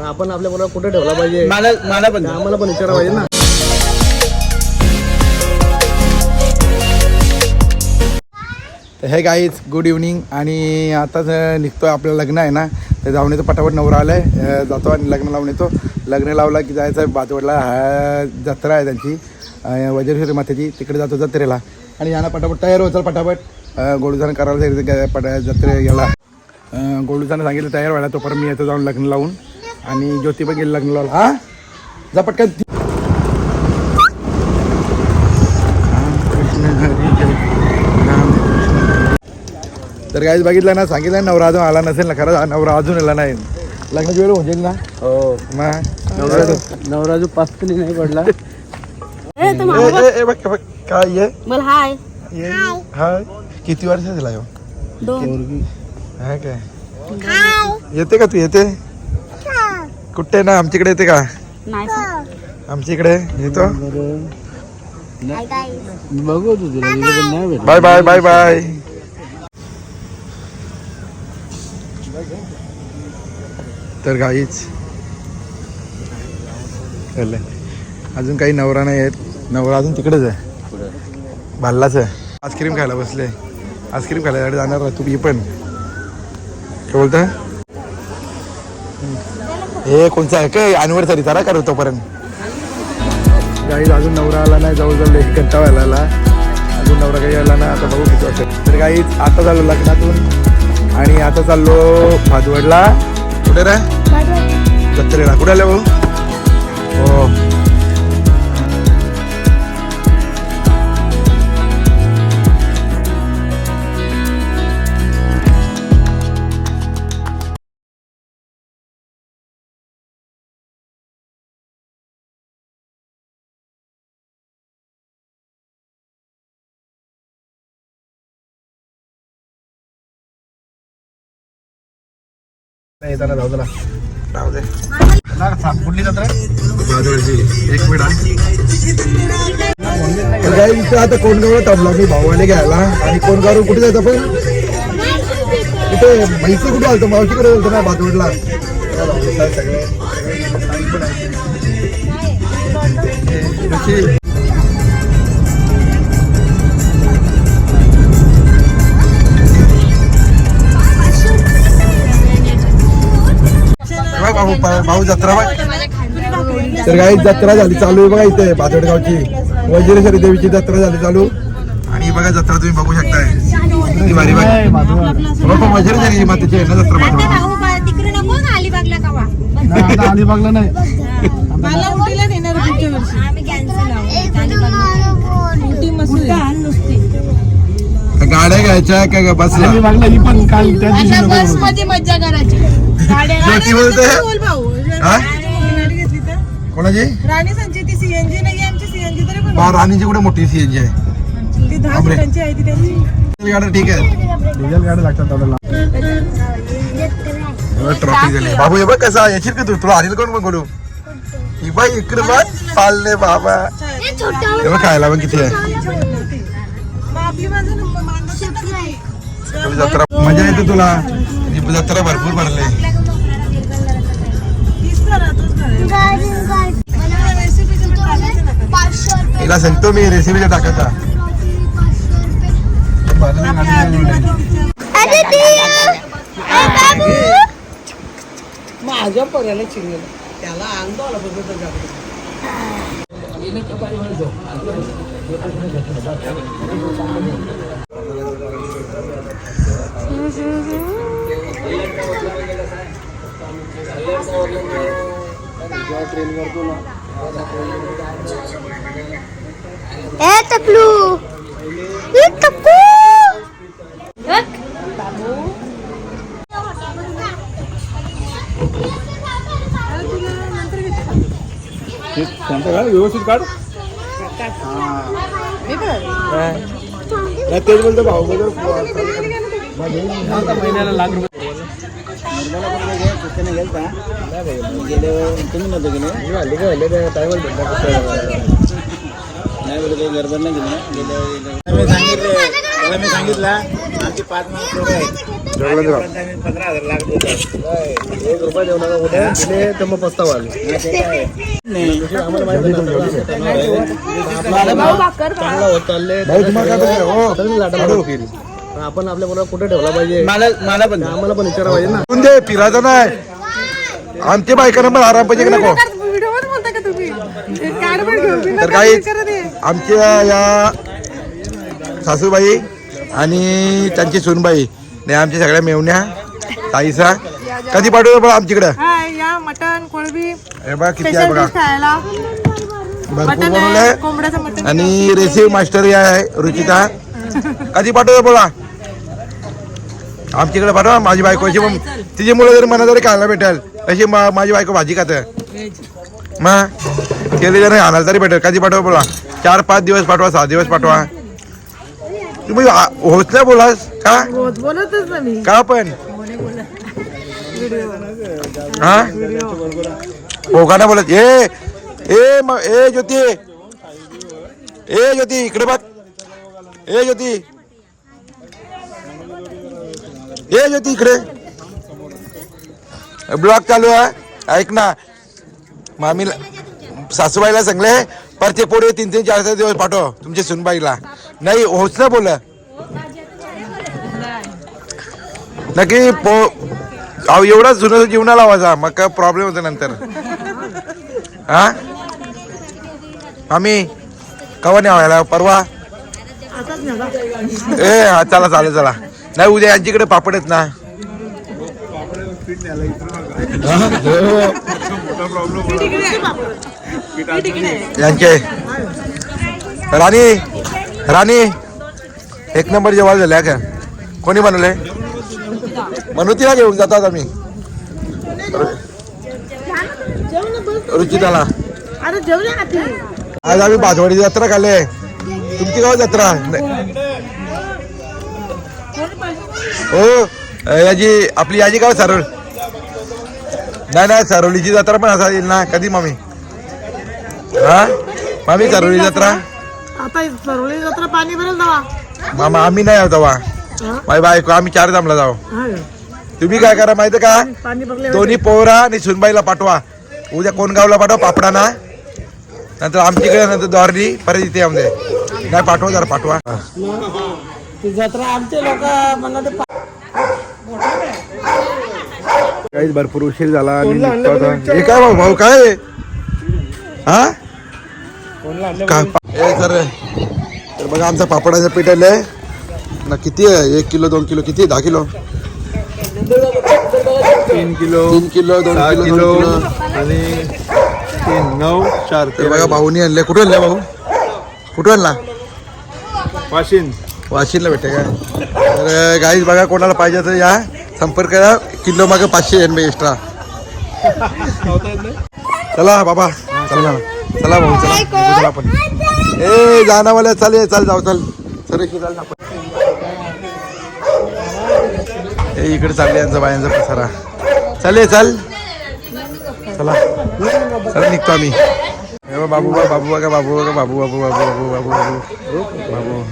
आपण आपल्या बरोबर कुठे ठेवला पाहिजे मला मला पण आम्हाला पण विचारा पाहिजे ना तर हे गाईज गुड इव्हनिंग आणि आताच निघतो आपलं लग्न आहे ना तर जाऊन येतो पटापट नवरा आलाय. जातो आणि लग्न लावून येतो. लग्न लावला की जायचं आहे बाजवडला जत्रा आहे त्यांची. अं, वज्रेश्वरी मातेची. तिकडे जातो जत्रेला. आणि यांना पटापट तयार हो चल पटापट. गोळूजानं करायला ग- पट जत्रे याला. अं, गोळूजानं सांगितलं तयार व्हायला तोपर्यंत मी येतो जाऊन लग्न लावून. आणि ज्योती पण गेली लग्न लावला हा? जा पटकन. तर काहीच बघितलं ना सांगितलं ना नवरा अजून आला नसेल ना खरंच हा नवरा अजून आला नाही. लग्नाची वेळ होईल ना? हो. मग? नवराजू पाच नाही पडला. काय ये? मला हाय. ये? हाय. किती वर्ष झाला ह्यो? दोन. हा काय? येते का तू? येते? कुठे ना? आमच्याकडे येते का? नाही आमच्या इकडे येतो. बघू तुझं नाही भेट बाय बाय बाय बाय. तर गाईच चाललंय. अजून काही नवरा नाही आहेत. नवरा अजून तिकडेच आहे. भाल्लाच आहे. आईस्क्रीम खायला बसले. आईस्क्रीम खायला जाणार तू बी पण. काय बोलता हे कोणचं आहे? काय अनिव्हर्सरी तारा करू तोपर्यंत. गाईज अजून नवरा आला नाही जवळजवळ एक घंटा व्हायला आला अजून नवरा काही आला ना आता बघू किती वाजता तर गाईज आता चाललो लग्नातून. आणि आता चाललो भाजवडला कुठे रे? जत्रेला. कुठे आले भाऊ? हो. येताना जाऊ तुला राहू दे. कुठली जत्रा एक मिनिट आता थांबला मी भावाने घ्यायला. आणि कोणगाव कुठे जायचं आपण? कुठे म्हैसी कुठे आलतो? मावशीकडे आलतो ना भाजवडला सगळे. भाऊ जत्रा बघ. तर काही जत्रा झाली चालू आहे बघा इथे बाजडगावची वज्रेश्वरी देवीची जत्रा झाली चालू. आणि बघा जत्रा तुम्ही बघू शकताय. किती भारी भारी पण वज्रेश्वरी मातेची आहे ना जत्रा अलिबागला नाही गाड्या घ्यायच्या का ग बसला अलिबागला ही पण काल त्या दिवशी बस मज्जा करायची. ज्योती बोलते बोल भाऊ हा? गाडी घेतली तर कोणाची राणी संची ती सीएनजी नाही आमची सीएनजी तरी पण बा राणीची कुठे मोठी सीएनजी आहे ती दहा बापरे. फुटांची आहे ती त्यांची गाड्या ठीक आहे डिझेल गाडी लागतात दादाला ट्रॉफी झाली बाबू हे बघ कसा येशील का तू तुला आणील कोण मग बोलू ही बाई इकडे बघ चालले बाबा हे बघ खायला पण किती आहे मग आपली माझं नंबर मानतात तुझी जत्रा मजा येते तुला ही जत्रा भरपूर भरले तीस करा तूच करा रेसिपीचं पण टाकायचं नका हिला सांगतो मी रेसिपीच्या टाकायचा माझ्या पोऱ्याला चिंगल त्याला अंग आला बघत ए टकलू ए टकू व्यवस्थित काढ नाही तेच बोलतो भाऊ महिन्याला लाख रुपये गेलता गेले तुम्ही नव्हतं नाही बोलतो काही गडबड नाही गेली गेले सांगितले त्याला मी सांगितलं आमची पाच माणसं पोरं आहेत. पंधरा हजार लाख देतात. एक रुपया देऊ नका उद्या दिले तर मग पस्तावा. आम्हाला माहिती नव्हतं. चांगला होत चालले आपण आपल्या मुलाला कुठे ठेवला पाहिजे? मला मला पण आम्हाला पण विचारा पाहिजे ना. येऊन दे? फिरायचं नाही. आमच्या बायकांना पण आराम पाहिजे की नको? व्हिडिओमध्ये बोलता का तुम्ही? कार्ड पण घेऊन तर काही आमच्या या सासूबाई आणि त्यांची सुनबाई ने आमच्या सगळ्या मेवण्या ताईसा कधी पाठवतो बघा आमच्याकडं? हाय या मटन कोळंबी हे बघा किती आहे स्पेशल बघा. डिश खायला. भरपूर मटन बनवलंय. आहे कोंबड्याचं मटन आणि रेसिव मास्टर या आहे रुचिता. कधी पाठवतो बोला आमच्याकडे पाठवा माझी बायको अशी मग तिची मुलं जरी मला जरी खायला भेटेल अशी मा- माझी बायको भाजी खात. मग केली जरी आणायला तरी भेटेल. कधी पाठवा बोला? चार पाच दिवस पाठवा सहा दिवस पाठवा. तुम्ही होत नाही बोलास? का? बोलतच का पण? हा हो? का नाही बोलत ए ए म- ए ज्योती. ए ज्योती इकडे बघ. ए ज्योती. ए ज्योती इकडे. ब्लॉग चालू आहे. ऐक ना. मामीला सासूबाईला सांगले पर ते पुढे तीन तीन चार चार दिवस पाठव तुमच्या सुनबाईला. नाही होच ना बोल नक्की पो अहो एवढा जुनं जीवनाला आवाजा मग काय प्रॉब्लेम होतो नंतर. हा? आम्ही कवा नाही व्हायला परवा ए हा चला चालेल चला. नाही उद्या यांच्याकडे पापड आहेत ना. यांचे. राणी राणी एक नंबर जेवायला झाल्या का? कोणी बनवले? मनोतीला घेऊन जातात आम्ही रुचिताला. आज आम्ही बाजवाडी जत्रा खाले तुमची गाव जत्रा नाही. हो याची आपली याची गाव सरळ? नाही नाही सरवलीची जत्रा पण असा येईल ना कधी मामी? हा? मामी सरवली जत्रा? आता जत्रा पाणी भरेल दवा मामा आम्ही नाही आहोत तेव्हा. माझी बायको आम्ही चार जमला जाऊ. तुम्ही काय करा माहिती का? दोन्ही पोहरा आणि सुनबाईला पाठवा. उद्या कोण गावला पाठवा पापडाना. नंतर आमच्याकडे नंतर द्वारली परत इथे आमचे नाही पाठवा जरा पाठवा. जत्रा आमचे लोक म्हणलं काही भरपूर उशीर झाला आणि निघतो आता. हे काय भाऊ भाऊ काय? आहे? हा काय सर तर बघा आमचा पापडाचं पीठ आलंय. ना किती आहे? एक किलो दोन किलो किती आहे? दहा किलो? तीन किलो तीन किलो दोन सहा किलो किलो दोन किलो आणि तीन नऊ चार ते बघा भाऊनी आणले कुठे आणले भाऊ? कुठे आणला? वाशिन वाशिनला भेटे का तर गाईज बघा कोणाला पाहिजे तर या संपर्क करा. किलो मागे पाचशे एनबी एक्स्ट्रा चला बाबा चला चला भाऊ चला. चला आपण. ए मला चाल ये, चाल जाऊ चल. सर इकडे चाल ना आपण. ए इकडे चालले यांचा बायांचा पसारा. चाल ये, चल. चला. चला निघतो आम्ही. बाबू बा बाबू बघा बाबू बघा बाबू बाबू बाबू बाबू बाबू बाबू. बाबू.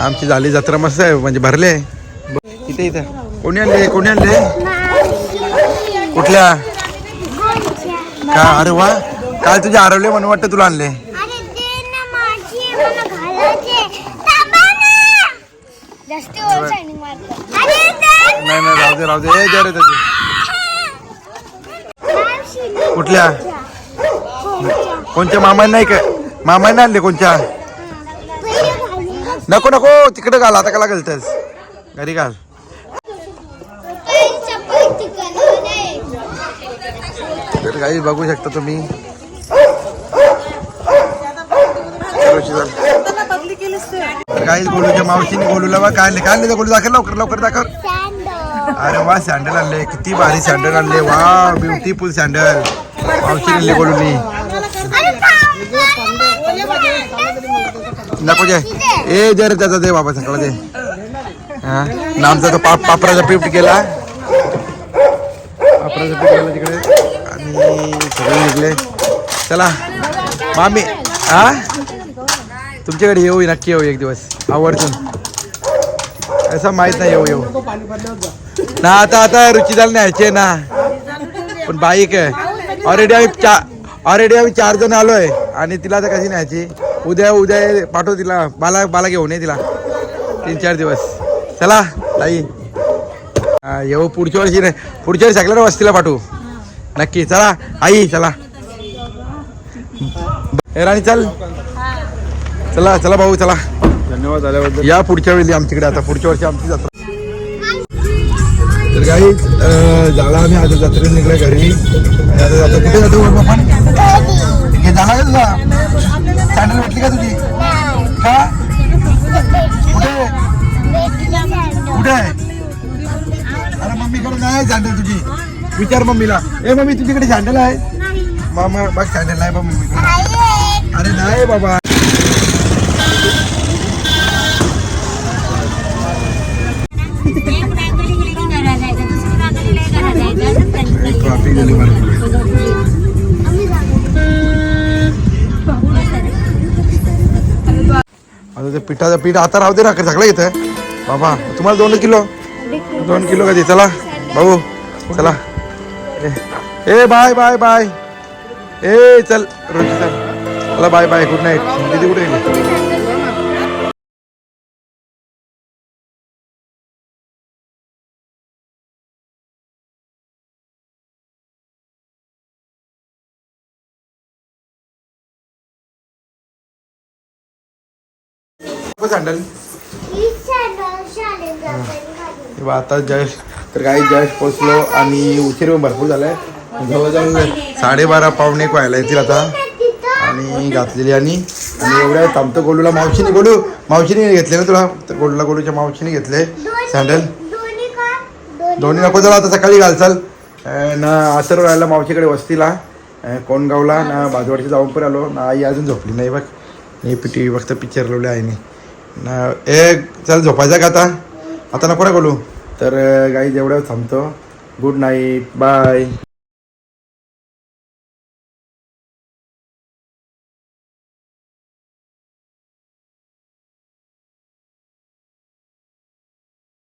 आमची झाली जत्रा मस्त आहे म्हणजे भरले इथे इथं. कोणी आणले? कोणी आणले? कुठल्या? का? अरे वा. काल तुझे हरवले म्हणून वाटतं तुला आणले. नाही नाही राहू दे राहू दे. ए, दे रे त्याची. ना. कुठल्या? कोणच्या? मामाने नाही का मामाने आणले घालून. नको नको. तिकडे घाल. आता कला घालतेस. घरी घाल. तर काही बघू शकता तुम्ही. काहीच गोलूच्या मावशीने गोलूला बा काय काय नाही गोलू दाखल लवकर लवकर दाखव. अरे वा सँडल आणले किती भारी सँडल आणले. वा ब्युटीफुल सँडल मावशी आणले गोलूनी नको जे ए जर त्याचा दे बाबा सकाळ दे. हा? तो पाप पापराचा पीठ केला. पापराचा पीठ केला तिकडे. सगळे निघले. चला. मामी हा? तुमच्याकडे येऊ नक्की येऊ एक दिवस. आवर्जून असं माहीत नाही येऊ येऊ. ना आता आता रुचीदाल न्यायचे ना. पण बाईक आहे. ऑलरेडी आम्ही चा ऑलरेडी आम्ही चार जण आलोय. आणि तिला आता कशी न्यायची? उद्या उद्या पाठव तिला. बाला बाला घेऊन ये तिला. तीन चार दिवस. चला ताई. येऊ पुढच्या वर्षी नाही. पुढच्या वर्षी सगळ्या वस्तीला पाठवू. नक्की चला. आई चला. राणी चल. चला चला भाऊ चला. धन्यवाद आल्याबद्दल. या पुढच्या वेळी आमच्याकडे आता पुढच्या वर्षी आमची जत्रा. तर काही झाला आम्ही आता जत्रेत निघले घरी. आता जातो कुठे जातो आपण हे झाला का तुझा? सँडल भेटली का तुझी? का कुठे? कुठे? अरे मम्मीकडे नाही सँडल तुझी. विचार मम्मीला. ए मम्मी तुझ्याकडे सँडल आहे? मामा बघ सँडल नाही बा मम्मीकडे अरे नाही बाबा. ते पिठाचं पीठ आता राहू दे ना सगळं येतं बाबा तुम्हाला दोन किलो? दोन किलो कधी चला भाऊ चला. ए, बाय बाय बाय. ए चल रोजी चल. चला बाय बाय. गुड नाईट दीदी कुठे गेली? सँडल आता जस्ट तर काही जस्ट पोचलो. आणि उशीर पण भरपूर झालाय. जवळजवळ साडेबारा पावणे एक व्हायला येतील आता. आणि घातलेली आणि आणि एवढ्या थांबतो गोलूला. मावशीने गोलू मावशीने घेतले ना तुला? तर गोलूला गोलूच्या मावशीने घेतले. सँडल दोन्ही नको चला आता सकाळी घाल चाल अं, ना असर राहिला मावशीकडे वस्तीला. कोणगावला ना बाजवाडची जाऊन पण आलो. ना आई अजून झोपली नाही बघ. हे पिटी फक्त पिक्चर लावले आईने ना ए चल झोपायचा का आता? आता नको ना बोलू तर uh, गाई जेवढं थांबतो. Good night bye